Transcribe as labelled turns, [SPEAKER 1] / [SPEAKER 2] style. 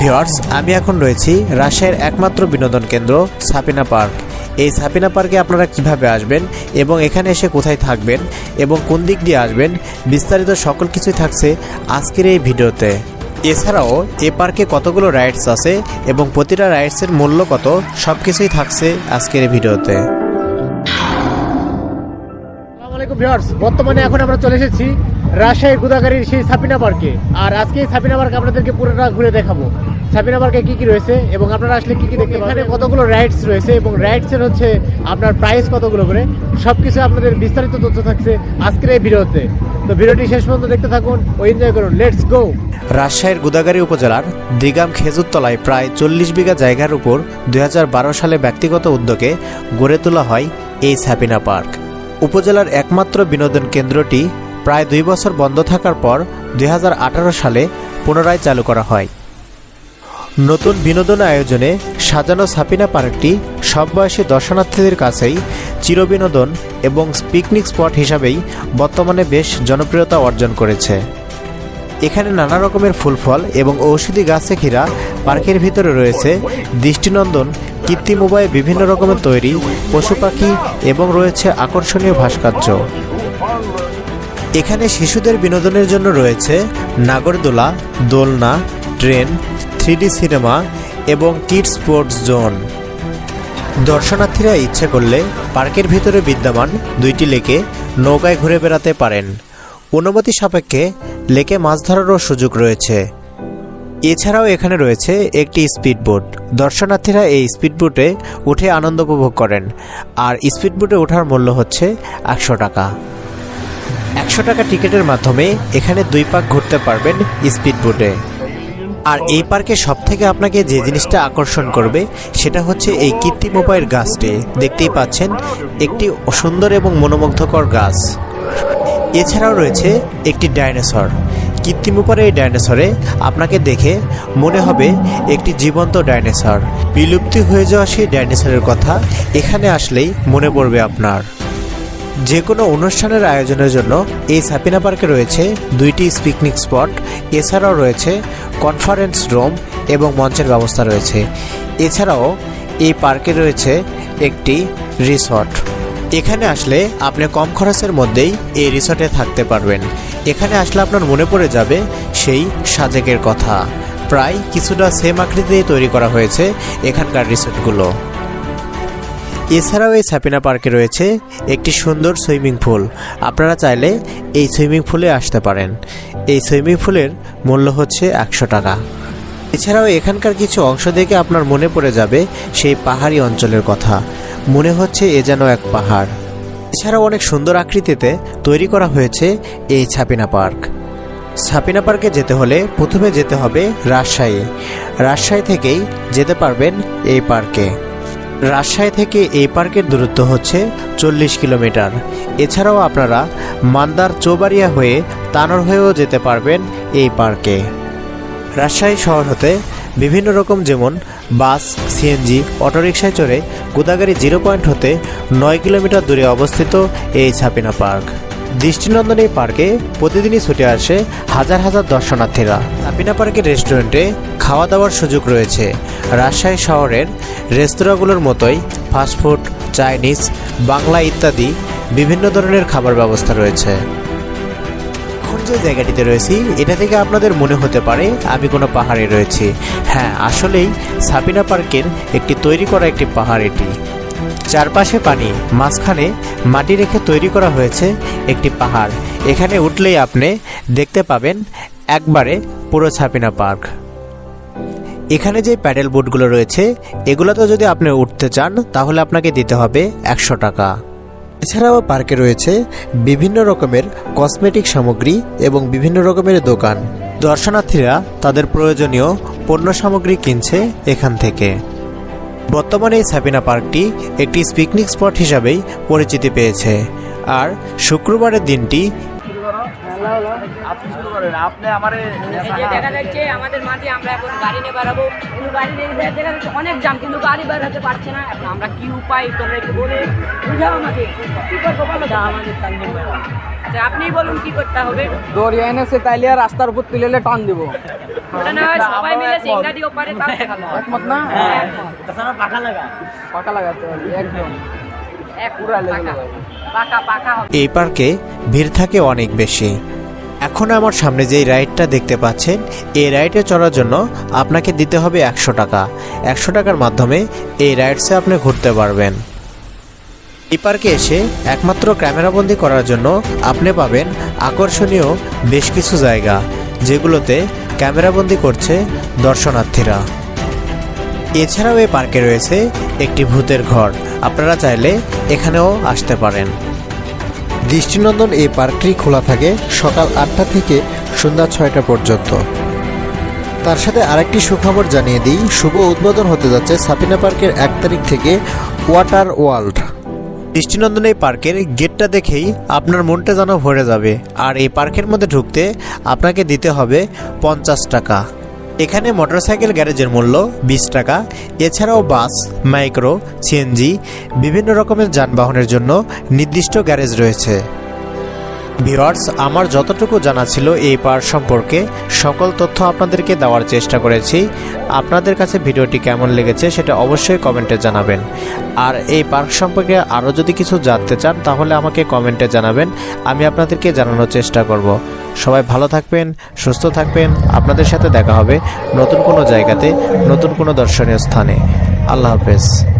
[SPEAKER 1] Viewers আমি এখন রয়েছি রাজশাহীর একমাত্র বিনোদন কেন্দ্র সাপিনা পার্ক। এই সাপিনা পার্কে আপনারা কীভাবে আসবেন এবং এখানে এসে কোথায় থাকবেন এবং কোন দিক দিয়ে আসবেন, বিস্তারিত সকল কিছুই থাকছে আজকের এই ভিডিওতে। এছাড়াও, এ পার্কে কতগুলো রাইডস আছে এবং প্রতিটা রাইডসের মূল্য কত সব কিছুই থাকছে আজকের এই ভিডিওতে
[SPEAKER 2] বর্তমানে এখন আমরা চলে এসেছি রাজশাহী গুদাগাড়ির সেই সাপিনা পার্কে। আর আজকে এই সাপিনা পার্ক আপনাদেরকে পুরোটা ঘুরে দেখাবো। সাপিনা পার্কে কি কি রয়েছে এবং আপনারা আসলে কি কি দেখতে এখানে কতগুলো রাইডস রয়েছে এবং রাইডসের হচ্ছে আপনার প্রাইস কতগুলো করে? সব কিছু আপনাদের বিস্তারিত তথ্য থাকছে আজকের এই ভিডিওতে। তো ভিডিওটি শেষ পর্যন্ত দেখতে থাকুন ও এনজয় করুন। লেটস গো
[SPEAKER 1] রাজশাহীর গুদাগাড়ি উপজেলার দিগাম খেজুরতলায় প্রায় চল্লিশ বিঘা জায়গার উপর দুই হাজার বারো সালে ব্যক্তিগত উদ্যোগে গড়ে তোলা হয় এই স্যাপিনা পার্ক। উপজেলার একমাত্র বিনোদন কেন্দ্রটি প্রায় দুই বছর বন্ধ থাকার পর দু হাজার আঠারো সালে পুনরায় চালু করা হয়। নতুন বিনোদন আয়োজনে সাজানো সাপিনা পার্কটি সব বয়সী দর্শনার্থীদের কাছেই চিরবিনোদন এবং পিকনিক স্পট হিসাবেই বর্তমানে বেশ জনপ্রিয়তা অর্জন করেছে। এখানে নানা রকমের ফুল ফল এবং ঔষধি গাছে ঘেরা পার্কের ভিতরে রয়েছে দৃষ্টিনন্দন কৃত্রিম উপায়ে বিভিন্ন রকমের তৈরি, পশু পাখি এবং রয়েছে আকর্ষণীয় ভাস্কর্য। এখানে শিশুদের বিনোদনের জন্য রয়েছে নাগরদোলা, দোলনা, ট্রেন, থ্রিডি সিনেমা এবং কিডস স্পোর্টস জোন। দর্শনার্থীরা ইচ্ছে করলে পার্কের ভিতরে বিদ্যমান দুইটি লেকে নৌকায় ঘুরে বেড়াতে পারেন। অনুমতি সাপেক্ষে লেকে মাছ ধরারও সুযোগ রয়েছে। এছাড়াও এখানে রয়েছে একটি স্পিডবোট। দর্শনার্থীরা এই স্পিডবোটে উঠে আনন্দ উপভোগ করেন। আর স্পিডবোটে ওঠার মূল্য হচ্ছে একশো টাকা। একশো টাকা টিকিটের মাধ্যমে এখানে দুই পাক ঘুরতে পারবেন স্পিডবোটে। আর এই পার্কে সব থেকে আপনাকে যে জিনিসটা আকর্ষণ করবে, সেটা হচ্ছে এই কৃত্রিম উপায়ের গাছটি। দেখতেই পাচ্ছেন, একটি সুন্দর এবং মনোমুগ্ধকর গাছ। এছাড়াও রয়েছে একটি ডাইনোসর। কৃত্রিম উপারে এই ডাইনোসরে আপনাকে দেখে মনে হবে একটি জীবন্ত ডাইনোসর। বিলুপ্তি হয়ে যাওয়া সেই ডাইনোসরের কথা এখানে আসলেই মনে পড়বে আপনার। যে কোনো অনুষ্ঠানের আয়োজনের জন্য এই সাপিনা পার্কে রয়েছে দুইটি পিকনিক স্পট এছাড়াও রয়েছে কনফারেন্স রুম এবং মঞ্চের ব্যবস্থা রয়েছে। এছাড়াও এই পার্কে রয়েছে একটি রিসর্ট এখানে আসলে আপনি কম খরচের মধ্যেই এই রিসর্টে থাকতে পারবেন। এখানে আসলে আপনার মনে পড়ে যাবে সেই সাজেকের কথা। প্রায় কিছুটা সেম আকৃতিতে তৈরি করা হয়েছে এখানকার রিসর্টগুলো এছাড়াও এই সাপিনা পার্কে রয়েছে একটি সুন্দর সুইমিং পুল। আপনারা চাইলে এই সুইমিং পুলে আসতে পারেন। এই সুইমিং পুলের মূল্য হচ্ছে একশো টাকা। এছাড়াও এখানকার কিছু অংশ দেখে আপনার মনে পড়ে যাবে সেই পাহাড়ি অঞ্চলের কথা। মনে হচ্ছে এ যেন এক পাহাড়। এছাড়াও অনেক সুন্দর আকৃতিতে তৈরি করা হয়েছে এই ছাপিনা পার্ক। ছাপিনা পার্কে যেতে হলে প্রথমে যেতে হবে রাজশাহী। রাজশাহী থেকেই যেতে পারবেন এই পার্কে। রাজশাহী থেকে এই পার্কের দূরত্ব হচ্ছে চল্লিশ কিলোমিটার। এছাড়াও আপনারা মান্দার চৌবাড়িয়া হয়ে তানোর হয়েও যেতে পারবেন এই পার্কে। রাজশাহী শহর হতে বিভিন্ন রকম যেমন বাস সিএনজি অটোরিকশায় চড়ে গোদাগাড়ি জিরো পয়েন্ট হতে নয় কিলোমিটার দূরে অবস্থিত এই ছাপিনা পার্ক। দৃষ্টিনন্দন এই পার্কে প্রতিদিনই ছুটে আসে হাজার হাজার দর্শনার্থীরা। ছাপিনা পার্কের রেস্টুরেন্টে খাওয়া দাওয়ার সুযোগ রয়েছে। রাজশাহী শহরের রেস্তোরাঁগুলোর মতোই ফাস্টফুড, চাইনিজ, বাংলা ইত্যাদি বিভিন্ন ধরনের খাবার ব্যবস্থা রয়েছে। এখন যে জায়গাটিতে রয়েছি, এটা থেকে আপনাদের মনে হতে পারে আমি কোনো পাহাড়ে রয়েছি। হ্যাঁ আসলেই সাপিনা পার্কের একটি তৈরি করা একটি পাহাড় এটি। চারপাশে পানি, মাঝখানে মাটি রেখে তৈরি করা হয়েছে একটি পাহাড়। এখানে উঠলেই আপনি দেখতে পাবেন একবারে পুরো ছাপিনা পার্ক। এখানে যে প্যাডেল বোটগুলো রয়েছে, এগুলোতে যদি আপনি উঠতে চান, তাহলে আপনাকে দিতে হবে একশো টাকা। এছাড়াও পার্কে রয়েছে বিভিন্ন রকমের কসমেটিক সামগ্রী এবং বিভিন্ন রকমের দোকান। দর্শনার্থীরা তাদের প্রয়োজনীয় পণ্য সামগ্রী কিনছে এখান থেকে। বর্তমানে এই সাপিনা পার্কটি একটি পিকনিক স্পট হিসাবেই পরিচিতি পেয়েছে। আর শুক্রবারের দিনটি
[SPEAKER 3] আপনি শুরু করেন আপনি আমারে
[SPEAKER 4] দেখা যাচ্ছে আমাদের মাঝে আমরা এখন গাড়ি নিয়ে বেড়াবো। কিন্তু গাড়ি নিয়ে দেখা যাচ্ছে অনেক জাম কিন্তু গাড়ি বেড়াতে পারছে না। এখন আমরা কি উপায় তোমরা একটু বলে বুঝাও আমাকে। কি করব বলো আমাদের আচ্ছা আপনিই বলুন কি করতে হবে।
[SPEAKER 5] দড়ি এনেছে তাইলে আর রাস্তার উপর তুলে টান দিব।
[SPEAKER 4] সবাই মিলে সিংহা দিয়ে ওপারে তার
[SPEAKER 5] একমত না? পাকা লাগাতে হবে একদম।
[SPEAKER 4] পাকা পাকা পাকা
[SPEAKER 1] এই পার্কে ভিড় থাকে অনেক বেশি। এখন আমার সামনে যেই রাইডটা দেখতে পাচ্ছেন, এই রাইডে চড়ার জন্য আপনাকে দিতে হবে একশো টাকা। একশো টাকার মাধ্যমে এই রাইডসে আপনি ঘুরতে পারবেন। এই পার্কে এসে একমাত্র ক্যামেরাবন্দি করার জন্য আপনি পাবেন আকর্ষণীয় বেশ কিছু জায়গা, যেগুলোতে ক্যামেরাবন্দি করছে দর্শনার্থীরা। এছাড়াও এই পার্কে রয়েছে একটি ভূতের ঘর, আপনারা চাইলে এখানেও আসতে পারেন। দৃষ্টিনন্দন এই পার্কটি খোলা থাকে সকাল আটটা থেকে সন্ধ্যা ছয়টা পর্যন্ত। তার সাথে আরেকটি সুখবর জানিয়ে দিই, শুভ উদ্বোধন হতে যাচ্ছে সাপিনা পার্কের এক তারিখ থেকে ওয়াটার ওয়ার্ল্ড দৃষ্টিনন্দন এই পার্কের গেটটা দেখেই আপনার মনটা যেন ভরে যাবে। আর এই পার্কের মধ্যে ঢুকতে আপনাকে দিতে হবে পঞ্চাশ টাকা। এখানে মোটরসাইকেল গ্যারেজের মূল্য বিশ টাকা। এছাড়াও বাস, মাইক্রো, সিএনজি, বিভিন্ন রকমের যানবাহনের জন্য নির্দিষ্ট গ্যারেজ রয়েছে। ভিওয়ার্স আমার যতটুকু জানা ছিল এই পার্ক সম্পর্কে, সকল তথ্য আপনাদেরকে দেওয়ার চেষ্টা করেছি। আপনাদের কাছে ভিডিওটি কেমন লেগেছে সেটা অবশ্যই কমেন্টে জানাবেন। আর এই পার্ক সম্পর্কে আরও যদি কিছু জানতে চান, তাহলে আমাকে কমেন্টে জানাবেন। আমি আপনাদেরকে জানানোর চেষ্টা করব। সবাই ভালো থাকবেন, সুস্থ থাকবেন। আপনাদের সাথে দেখা হবে নতুন কোনো জায়গাতে, নতুন কোনো দর্শনীয় স্থানে। আল্লাহ হাফেজ।